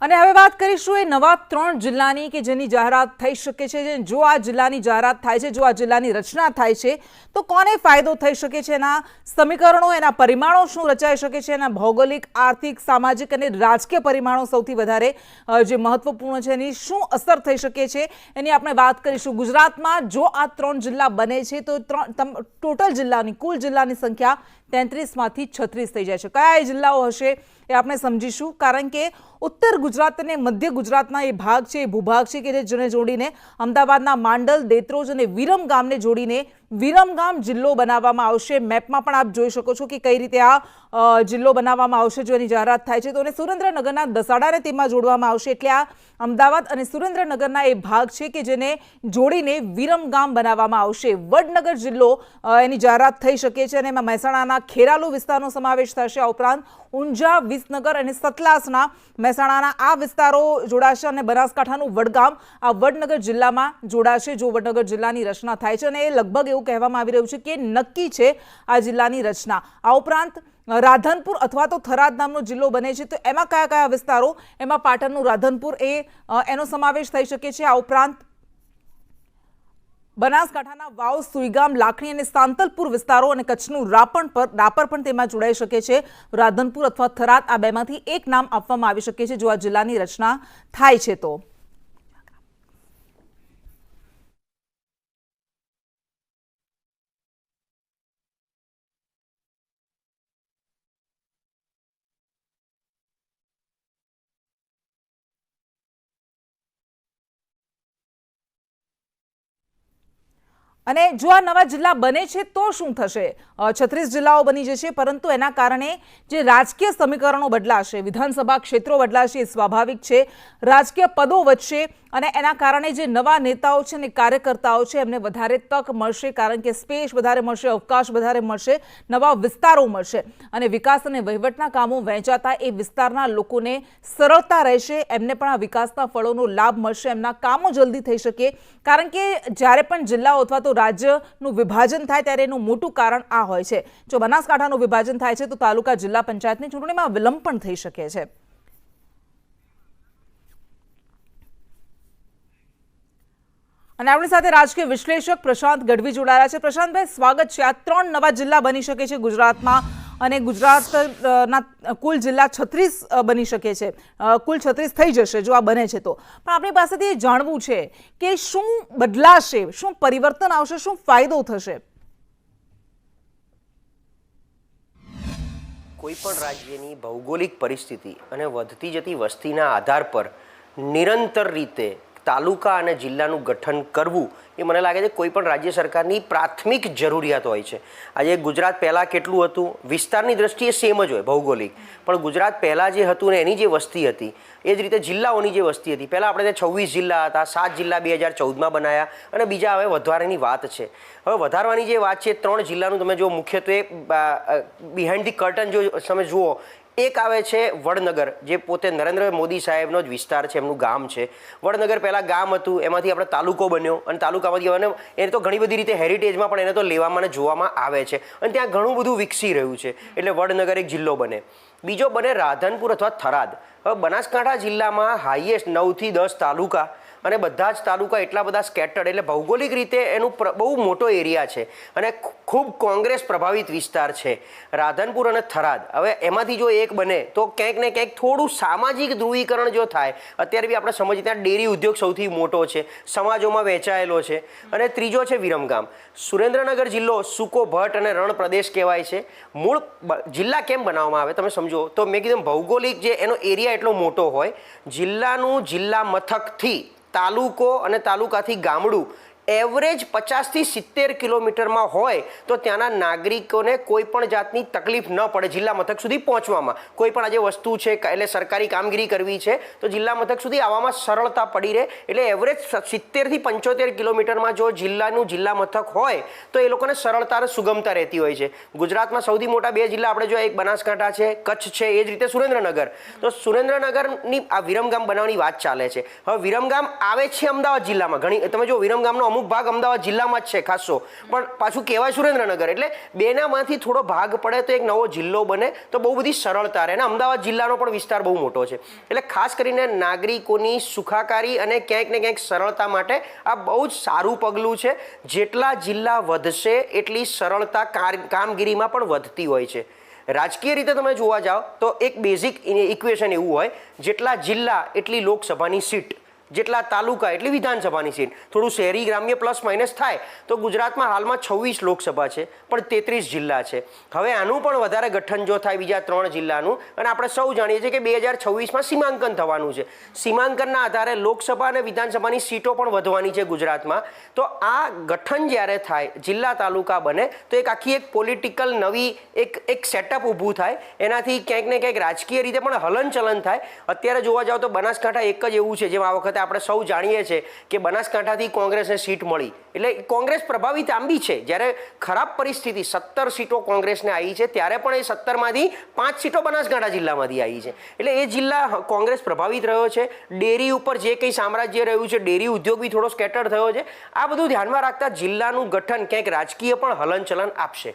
અને હવે વાત કરીશું એ નવા ત્રણ જિલ્લાની કે જેની જાહેરાત થઈ શકે છે, જે આ જિલ્લાની જાહેરાત થાય છે, જો આ જિલ્લાની રચના થાય છે, તો કોને ફાયદો થઈ શકે છે? એના સમીકરણો, એના પરિમાણો શું રચાઈ શકે છે? એના ભૌગોલિક, આર્થિક, સામાજિક અને રાજકીય પરિમાણો સૌથી વધારે જે મહત્વપૂર્ણ છે એની શું અસર થઈ શકે છે? એની આપણે વાત કરીશું ગુજરાતમાં. જો આ ત્રણ જિલ્લા બને છે, તો ત્રણ ટોટલ જિલ્લાની, કુલ જિલ્લાની સંખ્યા તેત્રીસમાંથી છત્રીસ થઈ જાય છે. કયા એ જિલ્લાઓ હશે? એ આપણે સમજીશું. કારણ કે ઉત્તર ગુજરાત અને મધ્ય ગુજરાતના એ ભાગ છે, એ ભૂભાગ છે કે જેને જોડીને અમદાવાદના માંડલ, દેત્રોજ અને વિરમ ગામને જોડીને વિરમગામ જિલ્લો બનાવવામાં આવશે. મેપમાં પણ આપ જોઈ શકો છો કે કઈ રીતે આ જિલ્લો બનાવવામાં આવશે જો એની જાહેરાત થાય છે. તો અને સુરેન્દ્રનગરના દસાડાને તેમાં જોડવામાં આવશે. એટલે આ અમદાવાદ અને સુરેન્દ્રનગરના એ ભાગ છે કે જેને જોડીને વિરમગામ બનાવવામાં આવશે. વડનગર જિલ્લો એની જાહેરાત થઈ શકે છે અને એમાં મહેસાણાના ખેરાલુ વિસ્તારનો સમાવેશ થશે. આ ઉપરાંત ઊંઝા, વિસનગર અને સતલાસના મહેસાણાના આ વિસ્તારો જોડાશે અને બનાસકાંઠાનું વડગામ આ વડનગર જિલ્લામાં જોડાશે, જો વડનગર જિલ્લાની રચના થાય છે. અને એ લગભગ એવું કહેવામાં આવી રહ્યું છે કે નક્કી છે આ જિલ્લાની રચના. આ ઉપરાંત રાધનપુર અથવા તો થરાદ નામનો જિલ્લો બને છે. તો એમાં કયા કયા વિસ્તારો, એમાં પાટણનું રાધનપુર એ એનો સમાવેશ થઈ શકે છે. આ ઉપરાંત બનાસકાંઠાના વાવ, સુઈગામ, લાખણી અને સાંતલપુર વિસ્તારો અને કચ્છનું રાપણ પર, રાપર પણ તેમાં જોડાઈ શકે છે. રાધનપુર અથવા થરાદ આ બેમાંથી એક નામ આપવામાં આવી શકે છે, જો આ જિલ્લાની રચના થાય છે તો. અને જો આ નવા જિલ્લા બને છે તો શું થશે? છત્રીસ જિલ્લાઓ બની જશે, પરંતુ એના કારણે જે રાજકીય સમીકરણો બદલાશે, વિધાનસભા ક્ષેત્રો બદલાશે એ સ્વાભાવિક છે, રાજકીય પદો વધશે અને એના કારણે જે નવા નેતાઓ છે અને કાર્યકર્તાઓ છે એમને વધારે તક મળશે, કારણ કે સ્પેસ વધારે મળશે, અવકાશ વધારે મળશે, નવા વિસ્તારો મળશે અને વિકાસ અને વહીવટના કામો વહેંચાતા એ વિસ્તારના લોકોને સરળતા રહેશે, એમને પણ આ વિકાસના ફળોનો લાભ મળશે, એમના કામો જલ્દી થઈ શકે. કારણ કે જ્યારે પણ જિલ્લાઓ અથવા તો રાજ્યનું વિભાજન થાય ત્યારે એનું મોટું કારણ આ હોય છે. જો બનાસકાંઠાનું વિભાજન થાય છે, તો તાલુકા જિલ્લા પંચાયતની ચૂંટણીમાં વિલંબ પણ થઈ શકે છે. અને આપણી સાથે રાજકીય વિશ્લેષક પ્રશાંત ગઢવી જોડાયા છે. પ્રશાંતભાઈ, સ્વાગત છે. આ ત્રણ નવા જિલ્લા બની શકે છે ગુજરાતમાં. અને ગુજરાતના કુલ જિલ્લા છત્રીસ બની શકે છે. કુલ છત્રીસ થઈ જશે જો આ બને છે તો. પણ આપણી પાસેથી જાણવું છે કે શું બદલાશે, શું પરિવર્તન આવશે, શું ફાયદો થશે? કોઈ પણ રાજ્યની ભૌગોલિક પરિસ્થિતિ અને વધતી જતી વસ્તીના આધાર પર નિરંતર રીતે તાલુકા અને જિલ્લાનું ગઠન કરવું એ મને લાગે છે કોઈ પણ રાજ્ય સરકારની પ્રાથમિક જરૂરિયાત હોય છે. આજે ગુજરાત પહેલાં કેટલું હતું? વિસ્તારની દ્રષ્ટિએ સેમ જ હોય, ભૌગોલિક. પણ ગુજરાત પહેલાં જે હતું ને એની જે વસ્તી હતી, એ જ રીતે જિલ્લાઓની જે વસ્તી હતી. પહેલાં આપણે ત્યાં છવ્વીસ જિલ્લા હતા, સાત જિલ્લા બે હજાર ચૌદમાં બનાયા અને બીજા હવે વધારાની વાત છે. હવે વધારવાની જે વાત છે, ત્રણ જિલ્લાનું તમે જો મુખ્યત્વે બિહાઇન્ડ ધી કર્ટન જો તમે જુઓ એક આવે છે વડનગર, જે પોતે નરેન્દ્ર મોદી સાહેબનો જ વિસ્તાર છે, એમનું ગામ છે. વડનગર પહેલાં ગામ હતું, એમાંથી આપણે તાલુકો બન્યો અને તાલુકામાંથી અને એને તો ઘણી બધી રીતે હેરિટેજમાં પણ એને તો લેવામાં અને જોવામાં આવે છે. અને ત્યાં ઘણું બધું વિકસી રહ્યું છે, એટલે વડનગર એક જિલ્લો બને. બીજો બને રાધનપુર અથવા થરાદ. હવે બનાસકાંઠા જિલ્લામાં હાઈએસ્ટ નવથી દસ તાલુકા અને બધા જ તાલુકા એટલા બધા સ્કેટર્ડ એટલે ભૌગોલિક રીતે એનું બહુ મોટો એરિયા છે. અને ખૂબ કોંગ્રેસ પ્રભાવિત વિસ્તાર છે, રાધનપુર અને થરાદ. હવે એમાંથી જો એક બને, તો ક્યાંક ને ક્યાંક થોડું સામાજિક ધ્રુવીકરણ જો થાય, અત્યારે બી આપણે સમજીએ ત્યાં ડેરી ઉદ્યોગ સૌથી મોટો છે, સમાજોમાં વહેંચાયેલો છે. અને ત્રીજો છે વિરમગામ. સુરેન્દ્રનગર જિલ્લો સૂકો ભટ્ટ અને રણ પ્રદેશ કહેવાય છે. મૂળ જિલ્લા કેમ બનાવવામાં આવે તમે સમજો? તો મેં કીધું ભૌગોલિક જે એનો એરિયા એટલો મોટો હોય, જિલ્લાનું જિલ્લા મથકથી તાલુકો અને તાલુકાથી ગામડું એવરેજ પચાસથી સિત્તેર કિલોમીટરમાં હોય તો ત્યાંના નાગરિકોને કોઈ પણ જાતની તકલીફ ન પડે જિલ્લા મથક સુધી પહોંચવામાં. કોઈ પણ આજે વસ્તુ છે એટલે સરકારી કામગીરી કરવી છે, તો જિલ્લા મથક સુધી આવવામાં સરળતા પડી રહે. એટલે એવરેજ સિત્તેરથી પંચોતેર કિલોમીટરમાં જો જિલ્લાનું જિલ્લા મથક હોય, તો એ લોકોને સરળતા અને સુગમતા રહેતી હોય છે. ગુજરાતમાં સૌથી મોટા બે જિલ્લા આપણે જો એક બનાસકાંઠા છે, કચ્છ છે, એ જ રીતે સુરેન્દ્રનગર. તો સુરેન્દ્રનગરની આ વિરમગામ બનાવવાની વાત ચાલે છે. હવે વિરમગામ આવે છે અમદાવાદ જિલ્લામાં. ઘણી, તમે જો વિરમગામનો અમુક ભાગ અમદાવાદ જિલ્લામાં જ છે, ખાસો. પણ પાછું કહેવાય સુરેન્દ્રનગર. એટલે બેનામાંથી થોડો ભાગ પડે તો એક નવો જિલ્લો બને, તો બહુ બધી સરળતા રહે. અને અમદાવાદ જિલ્લાનો પણ વિસ્તાર બહુ મોટો છે. એટલે ખાસ કરીને નાગરિકોની સુખાકારી અને ક્યાંક ને ક્યાંક સરળતા માટે આ બહુ જ સારું પગલું છે. જેટલા જિલ્લા વધશે, એટલી સરળતા કામગીરીમાં પણ વધતી હોય છે. રાજકીય રીતે તમે જોવા જાઓ, તો એક બેઝિક ઇક્વેશન એવું હોય, જેટલા જિલ્લા, એટલી લોકસભાની સીટ. જેટલા તાલુકા, એટલી વિધાનસભાની સીટ. થોડું શહેરી ગ્રામ્ય પ્લસ માઇનસ થાય તો ગુજરાતમાં હાલમાં છવ્વીસ લોકસભા છે, પણ તેત્રીસ જિલ્લા છે. હવે આનું પણ વધારે ગઠન જો થાય બીજા ત્રણ જિલ્લાનું, અને આપણે સૌ જાણીએ છીએ કે બે હજાર છવ્વીસમાં સીમાંકન થવાનું છે. સીમાંકનના આધારે લોકસભા અને વિધાનસભાની સીટો પણ વધવાની છે ગુજરાતમાં. તો આ ગઠન જ્યારે થાય, જિલ્લા તાલુકા બને, તો એક આખી એક પોલિટિકલ નવી એક એક સેટઅપ ઊભું થાય. એનાથી ક્યાંક ને ક્યાંક રાજકીય રીતે પણ હલનચલન થાય. અત્યારે જોવા જાઓ તો બનાસકાંઠા એક જ એવું છે, જેમ આ વખતે આપણે સૌ જાણીએ છીએ કે બનાસકાંઠાથી કોંગ્રેસને સીટ મળી. એટલે કોંગ્રેસ પ્રભાવિત આંબી છે. જ્યારે ખરાબ પરિસ્થિતિ, સત્તર સીટો કોંગ્રેસને આવી છે, ત્યારે પણ એ સત્તરમાંથી પાંચ સીટો બનાસકાંઠા જિલ્લામાંથી આવી છે. એટલે એ જિલ્લા કોંગ્રેસ પ્રભાવિત રહ્યો છે. ડેરી ઉપર જે કંઈ સામ્રાજ્ય રહ્યું છે, ડેરી ઉદ્યોગ બી થોડો સ્કેટર થયો છે. આ બધું ધ્યાનમાં રાખતા જિલ્લાનું ગઠન ક્યાંક રાજકીય પણ હલનચલન આપશે.